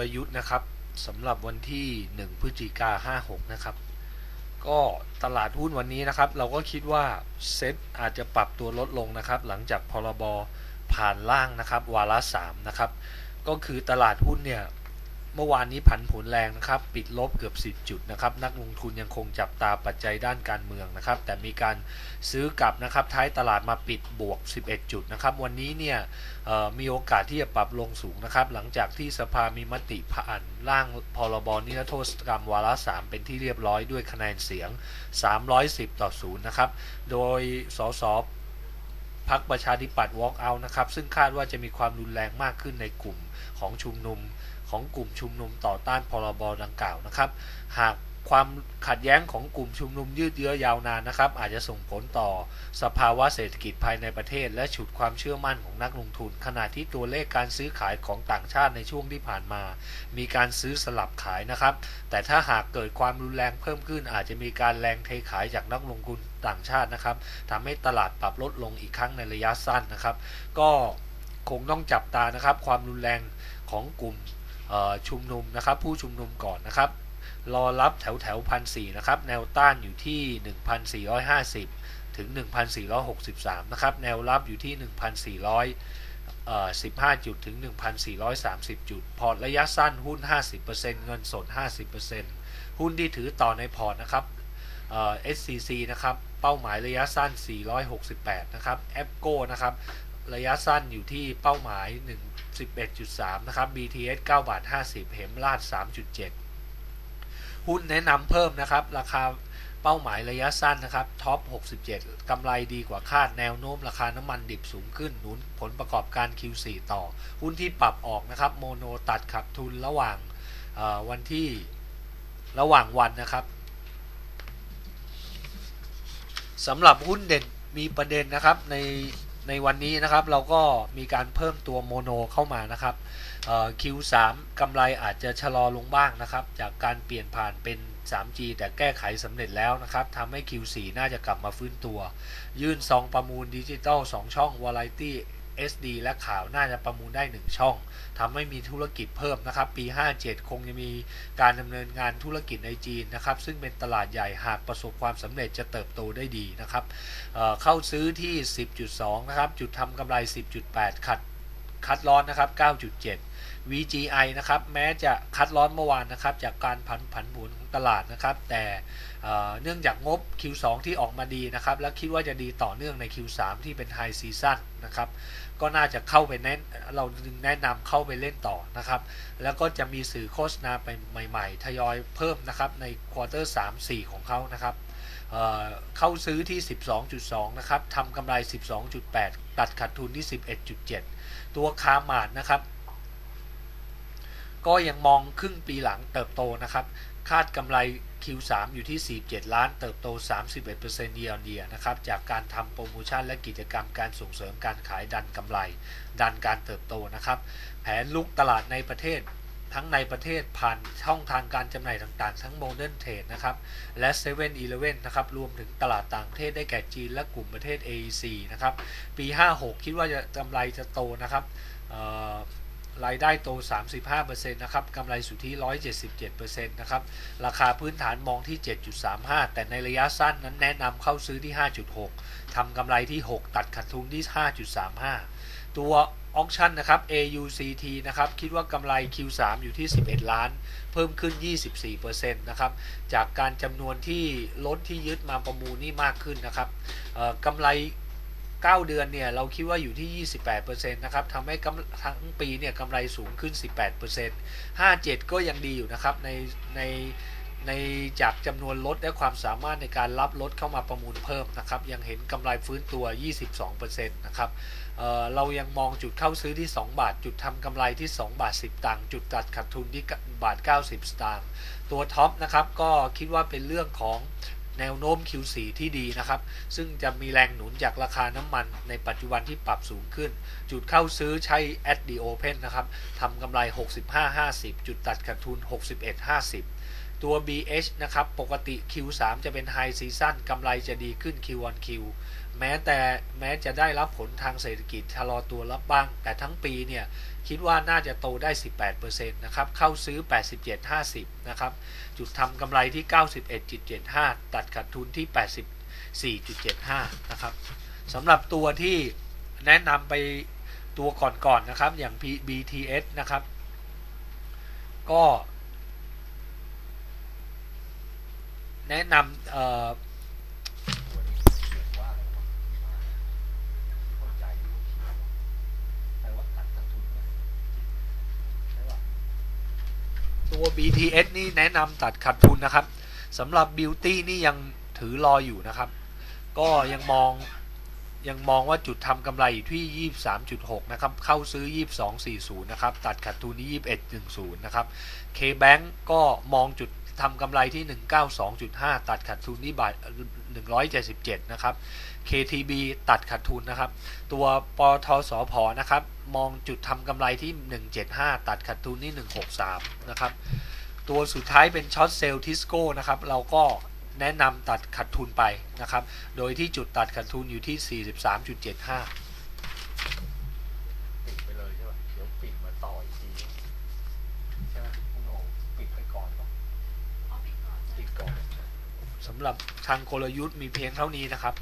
ประยุทธ์นะครับสำหรับวันที่ 1พฤศจิกา56 นะครับ ก็ตลาดหุ้นวันนี้นะครับ เราก็คิดว่าเซ็ตอาจจะปรับตัวลดลงนะครับ หลังจากพรบผ่านล่างนะครับ วาระ3นะครับ ก็คือตลาดหุ้นเนี่ย เมื่อวานนี้ผันผวนแรงนะครับ ปิดลบเกือบ 10 จุดนะครับ นักลงทุนยังคงจับตาปัจจัยด้านการเมืองนะครับ แต่มีการซื้อกลับนะครับ ท้ายตลาดมาปิดบวก 11 จุดนะครับ วันนี้เนี่ยมีโอกาสที่จะปรับลงสูงนะครับ หลังจากที่สภามีมติผ่านร่างพรบนิรโทษกรรมวาระ 3 เป็นที่เรียบร้อยด้วยคะแนนเสียง 310 ต่อ 0 นะครับ โดยสสพักประชาธิปัตย์ walk out นะครับ ซึ่งคาดว่าจะมีความรุนแรงมากขึ้นในกลุ่มของชุมนุม ของกลุ่มชุมนุมต่อต้านพรบดังกล่าวนะครับ หากความขัดแย้งของกลุ่มชุมนุมยืดเยื้อยาวนานนะครับ อาจจะส่งผลต่อสภาวะเศรษฐกิจภายในประเทศ และฉุดความเชื่อมั่นของนักลงทุน ขณะที่ตัวเลขการซื้อขายของต่างชาติในช่วงที่ผ่านมา มีการซื้อสลับขายนะครับ แต่ถ้าหากเกิดความรุนแรงเพิ่มขึ้น อาจจะมีการแรงเทขายจากนักลงทุนต่างชาตินะครับทำให้ตลาดปรับลดลงอีกครั้งในระยะสั้นนะครับ ก็คงต้องจับตานะครับ ความรุนแรงของกลุ่ม ชุมนุมนะครับผู้ชุมนุมก่อนนะครับรอรับแถวแถวพันสี่นะครับแนวต้านอยู่ที่ 1,450 ถึง 1,463 นะครับแนวรับอยู่ที่ 1,400เอ่อ15 จุดถึง 1,430 จุด พอร์ตระยะสั้นหุ้น 50%เงินสด 50%หุ้นที่ถือต่อในพอร์ตนะครับเอ่อ SCC นะครับเป้าหมายระยะสั้น 468 นะครับ a p g o นะครับระยะสั้นอยู่ที่เป้าหมาย 11.3 นะครับ BTS 9บาท50 เหมราด3.7 หุ้นแนะนำเพิ่มนะครับ ราคาเป้าหมายระยะสั้นนะครับท็อป 67 กำไรดีกว่าคาดแนวโน้มราคาน้ำมันดิบสูงขึ้นหนุนผลประกอบการ Q4 ต่อ หุ้นที่ปรับออกนะครับ โมโนตัดขับทุนระหว่างวันที่ระหว่างวันนะครับสำหรับหุ้นเด่นมีประเด็นนะครับใน ในวันนี้นะครับเราก็มีการเพิ่มตัวโมโนเข้ามานะครับ Q3 กำไรอาจจะชะลอลงบ้างนะครับ จากการเปลี่ยนผ่านเป็น 3G แต่แก้ไขสำเร็จแล้วนะครับทำให้ Q4 น่าจะกลับมาฟื้นตัว ยื่นซองประมูลดิจิตอล2ช่อง Variety SD และข่าวน่าจะประมูลได้ 1 ช่องทำให้มีธุรกิจเพิ่มนะครับ ปี 57 คงจะมีการดำเนินงานธุรกิจในจีนนะครับ ซึ่งเป็นตลาดใหญ่หากประสบความสำเร็จจะเติบโตได้ดีนะครับเเข้าซื้อที่ 10.2 นะครับ จุดทำกำไร 10.8คัดคัดร้อนนะครับ 9.7 VGI นะครับแม้จะคัดร้อนเมื่อวานนะครับจากการผันผันผวนของตลาดนะครับ แต่เนื่องจากงบ Q2 ที่ออกมาดีนะครับ และคิดว่าจะดีต่อเนื่องใน Q3 ที่เป็นไฮซีซั่นนะครับก็น่าจะเข้าไปแนะเราจึงแนะนำเข้าไปเล่นต่อนะครับ แล้วก็จะมีสื่อโฆษณาไปใหม่ ๆ ทยอยเพิ่มนะครับในควอเตอร์3 4 ของเขานะครับเเข้าซื้อที่ 12.2 นะครับทำกำไร 12.8 ตัดขาดทุนที่ 11.7 ตัวคาร์มาดนะครับ ก็ยังมองครึ่งปีหลังเติบโตนะครับ คาดกำไร Q3 อยู่ที่ 47 ล้าน เติบโต 31% year on year นะครับ จากการทำโปรโมชั่นและกิจกรรมการส่งเสริมการขายดันกำไร ดันการเติบโตนะครับ แผนลุกตลาดในประเทศทั้งในประเทศผ่านช่องทางการจำหน่ายต่างๆ ทั้ง Modern Trade นะครับ และ7 e เ e ่ e นะครับ รวมถึงตลาดต่างประเทศได้แก่จีนและกลุ่มประเทศ AEC นะครับ ปี 56 คิดว่าจะกำไรจะโตนะครับ รายได้โต 35%นะครับกำไรสุทธิ 177%นะครับราคาพื้นฐานมองที่ 7.35 แต่ในระยะสั้นนั้นแนะนำเข้าซื้อที่ 5.6 ทำกำไรที่ 6 ตัดขาดทุนที่ 5.35 ตัวออ t ชั่นนะครับ AUCT นะครับ คิดว่ากำไร Q3 อยู่ที่ 11 ล้าน เพิ่มขึ้น 24%นะครับ จากการจำนวนที่รถที่ยึดมาประมูลนี่มากขึ้นนะครับกำไร 9 เดือนเนี่ยเราคิดว่าอยู่ที่ 28%นะครับทำให้ทั้งปีเนี่ยกำไรสูงขึ้น 18% 57 ก็ยังดีอยู่นะครับในในในจากจำนวนรถและความสามารถในการรับรถเข้ามาประมูลเพิ่มนะครับยังเห็นกำไรฟื้นตัว 22%นะครับเออเรายังมองจุดเข้าซื้อที่ 2 บาท จุดทำกำไรที่ 2 บาท 10 ตังค์จุดตัดขาดทุนที่บาท 90 สตางค์ตัวท็อปนะครับก็คิดว่าเป็นเรื่องของ แนวโน้ม Q4 ที่ดีนะครับ ซึ่งจะมีแรงหนุนจากราคาน้ำมันในปัจจุบันที่ปรับสูงขึ้น จุดเข้าซื้อใช้ at the open นะครับทำกำไร 65.50 จุดตัดขาดทุน 61.50 ตัว BH นะครับ ปกติ Q3 จะเป็น High Season กำไรจะดีขึ้น Q on Q แม้แต่แม้จะได้รับผลทางเศรษฐกิจชะลอตัวรับบ้าง แต่ทั้งปีเนี่ย คิดว่าน่าจะโตได้ 18%นะครับ เข้าซื้อ 87.50 นะครับ จุดทำกำไรที่ 91.75 ตัดขาดทุนที่ 84.75 นะครับสำหรับตัวที่แนะนำไปตัวก่อนๆนนะครับ อย่าง P- BTS นะครับ ก็ แนะนำเอ่อตัว BTS นี่แนะนำตัดขาดทุนนะครับสำหรับ Beauty นี่ยังถือรออยู่นะครับ ก็ยังมองยังมองว่าจุดทำกำไรอยู่ที่ 23.6 นะครับ เข้าซื้อ 22.40 นะครับ ตัดขาดทุนที่ 21.10 นะครับ KBank ก็มองจุด ทำกำไรที่ 192.5 ตัดขาดทุนที่บาท 177 นะครับ KTB ตัดขาดทุนนะครับ ตัวปทสพนะครับ มองจุดทำกำไรที่ 175 ตัดขาดทุนที่ 163 นะครับ ตัวสุดท้ายเป็นช็อตเซลทิสโก้นะครับ เราก็แนะนำตัดขาดทุนไปนะครับ โดยที่จุดตัดขาดทุนอยู่ที่ 43.75 ปิดไปเลยใช่ป่ะเดี๋ยวปิดมาต่ออีกทีใช่ไหมคุณโอ๋ปิดไปก่อนป่ะปิดก่อน สำหรับทางกลยุทธ์มีเพียงเท่านี้นะครับ